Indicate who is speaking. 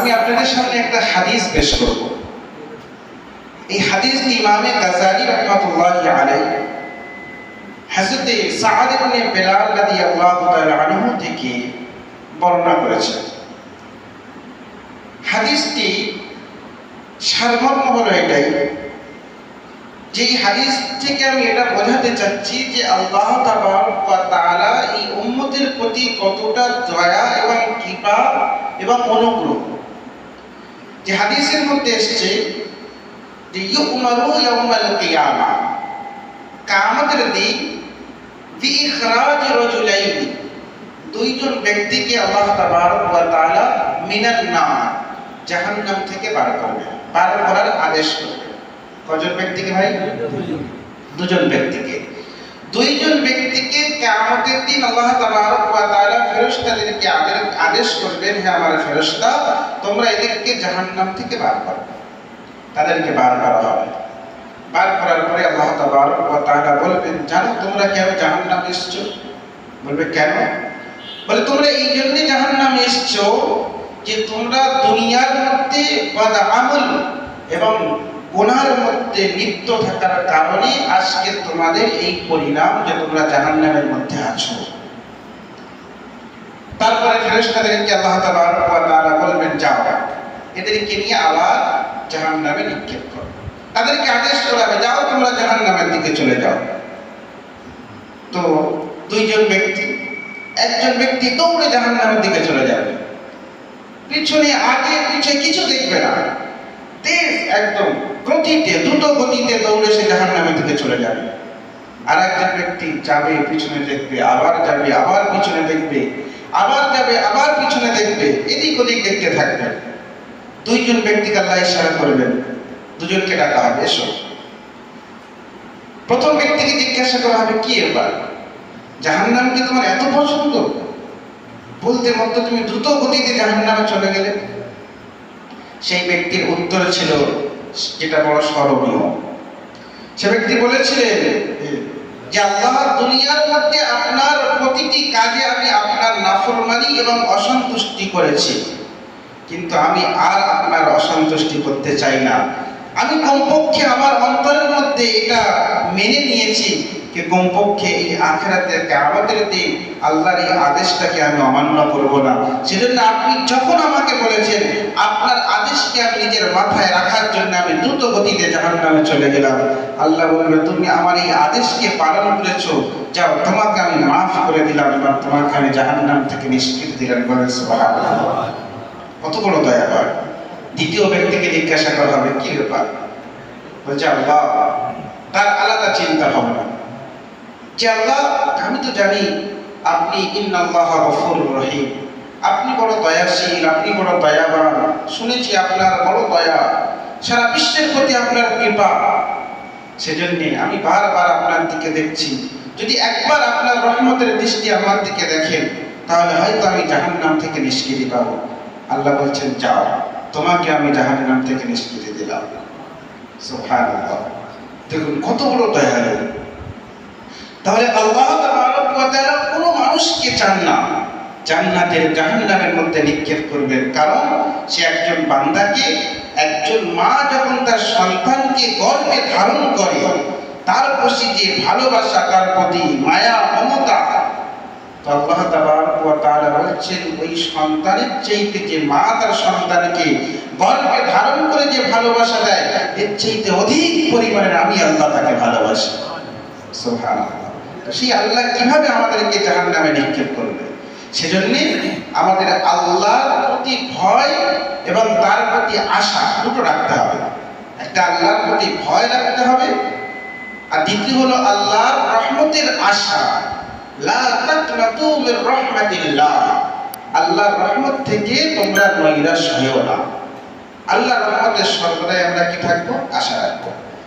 Speaker 1: আমি আপনাদের সামনে একটা হাদিস পেশ করব। এই হাদিসটি ইমামে গাজালি রহমাতুল্লাহি আলাইহি হযরতে সাআদ ইবনে বিলাল রাদিয়াল্লাহু তাআলা আনহু থেকে বর্ণনা করেছেন। হাদিসটি সারমর্ম হলো এটাই যে হাদিস থেকে আমি এটা বোঝাতে চাচ্ছি যে আল্লাহ তাআলা এই উম্মতের প্রতি কতটা দয়া এবং কৃপা এবং অনুগ্রহ। যে হাদিসের মধ্যে এসেছে যে ইউমারু ইয়াউমাল কিয়ামা। কিয়ামতের দিন বিইখরাজ রাজুলাইনি, দুইজন ব্যক্তিকে আল্লাহ তাবারক ওয়া তাআলা মিনান নার, জাহান্নাম থেকে বার করবে। বার করার আদেশ করবে। কজন ব্যক্তিকে ভাই? দুজন ব্যক্তিকে। দুইজন ব্যক্তিকে কিয়ামতের দিন আল্লাহ তাআলা ফেরেশতাদেরকে আদেশ করবেন, হে আমার ফেরেশতা, তোমরা এদেরকে জাহান্নাম থেকে বার করো। তাদেরকে বার করা হবে। বার করার পরে আল্লাহ তাআলা বলবেন, জানো তোমরা কেন জাহান্নামে এসেছ? বলবে, কেন? বলে, তোমরা এই জন্য জাহান্নামে এসেছ যে তোমরা দুনিয়ার মধ্যে বদ আমল এবং গুনার মধ্যে লিপ্ত থাকার কারণে আজকে তোমাদের এই পরিণাম যে তোমরা জাহান্নামের মধ্যে আছো। তারপরে ফেরেশতাদেরকে আল্লাহ তাআলা বলবেন, যাও। এদেরকে নিয়ে আবার জাহান্নামে নিক্ষেপ করো। তাদেরকে আদেশ করা হবে, যাও, তোমরা জাহান্নামের দিকে চলে যাও। তো দুইজন ব্যক্তি, একজন ব্যক্তি দৌড়ে জাহান্নামের দিকে চলে যাবে। পিছনে আগে, পিছে কিছু দেখবে না। তেজ একদম গতিতে, দ্রুত গতিতে দৌড়ে সে জাহান্নামের দিকে চলে যাবে। আর একজন ব্যক্তি যাবে, পিছনে দেখবে, আবার যাবে, আবার পিছনে দেখবে, আবার যাবে, আবার পিছনে দেখবে, এদিক ওদিক দেখতে থাকবে। দুইজন ব্যক্তিকে আল্লাহ ইশারা করবেন, দুজনকে ডাকা হবে, এসো। প্রথম ব্যক্তিকে জিজ্ঞাসা করা হবে, কি এবার? জাহান্নাম কি তোমার এত পছন্দ? বলতে মতো তুমি দ্রুত গতিতে জাহান্নামে চলে গেলে। সেই ব্যক্তির উত্তর ছিল যেটা বড় স্মরণীয় সে ব্যক্তি বলেছিলেন যে আল্লাহ দুনিয়ার মধ্যে আপনার প্রতিটি কাজে আমি আপনার নাফরমানি এবং অসন্তুষ্টি করেছি। কিন্তু আমি আর আপনার অসন্তুষ্টি করতে চাই না। আমি কমপক্ষে আমার মেনে নিয়েছি যে কমপক্ষে এই আখেরাতে আমাদের দিন আল্লাহর এই আদেশটাকে আমি অমান্য করব না। সেজন্য আপনি যখন আমাকে বলেছেন, আপনার আদেশকে আমি নিজের মাথায় রাখার জন্য আমি দ্রুত গতিতে জাহান্নামে চলে গেলাম। আল্লাহ বলবে, তুমি আমার এই আদেশকে পালন করেছ, যাও, তোমাকে আমি মাফ করে দিলাম এবার তোমাকে আমি জাহান্নাম থেকে নিষ্কৃতি দিলাম বলে কত বড় দয়া হয়। দ্বিতীয় ব্যক্তিকে জিজ্ঞাসা করা হবে, কি ব্যাপার? বলছে, আল্লাহ তার আলাদা চিন্তা হবে না যে আল্লাহ, আমি তো জানি আপনি ইন্নাল্লাহ গফুরুর রহিম। আপনি বড় দয়াশীল, আপনি বড় দয়াবান। শুনেছি আপনার বড় দয়া। সারা বিশ্বের প্রতি আপনার কৃপা। সেজন্য আমি বারবার আপনার দিকে দেখছি। যদি একবার আপনার রহমতের দৃষ্টি আমার দিকে দেখেন, তাহলে হয়তো আমি জাহান নাম থেকে নিষ্কৃতি পাব। আল্লাহ বলছেন, যাও, তোমাকে আমি জাহান নাম থেকে নিষ্কৃতি দিলাম। সুবহানাল্লাহ। দেখুন, কত বড় দয়ালু। তাহলে আল্লাহ কোনো মানুষকে চান না। জান্নাতের জাহান্নামের মধ্যে নিক্ষেপ করবেন কারণ সে একজন বান্দাকে, একজন মা যখন তার সন্তানকে গর্ভে ধারণ করে, তার প্রতি যে ভালোবাসা, তার প্রতি মায়া, মমতা আল্লাহ তাআলা বলছেন, ওই সন্তানের চাইতে যে মা তার সন্তানকে গর্ভে ধারণ করে যে ভালোবাসা দেয়, এর চাইতে অধিক পরিমাণে আমি আল্লাহ তাকে ভালোবাসি। সেই আল্লাহ কীভাবে আমাদেরকে জাহান নামে নিক্ষেপ করবে? সেজন্য আমাদের আল্লাহর প্রতি ভয় এবং তার প্রতি আশা দুটো রাখতে হবে। একটা আল্লাহর প্রতি ভয় রাখতে হবে, আর দ্বিতীয় হলো আল্লাহর রহমতের আশা। লা আল্লাহর রহমত থেকে তোমরা নৈরাশ হইও না। আল্লাহর রহমতের সর্বদাই আমরা কি থাকব? আশা রাখব।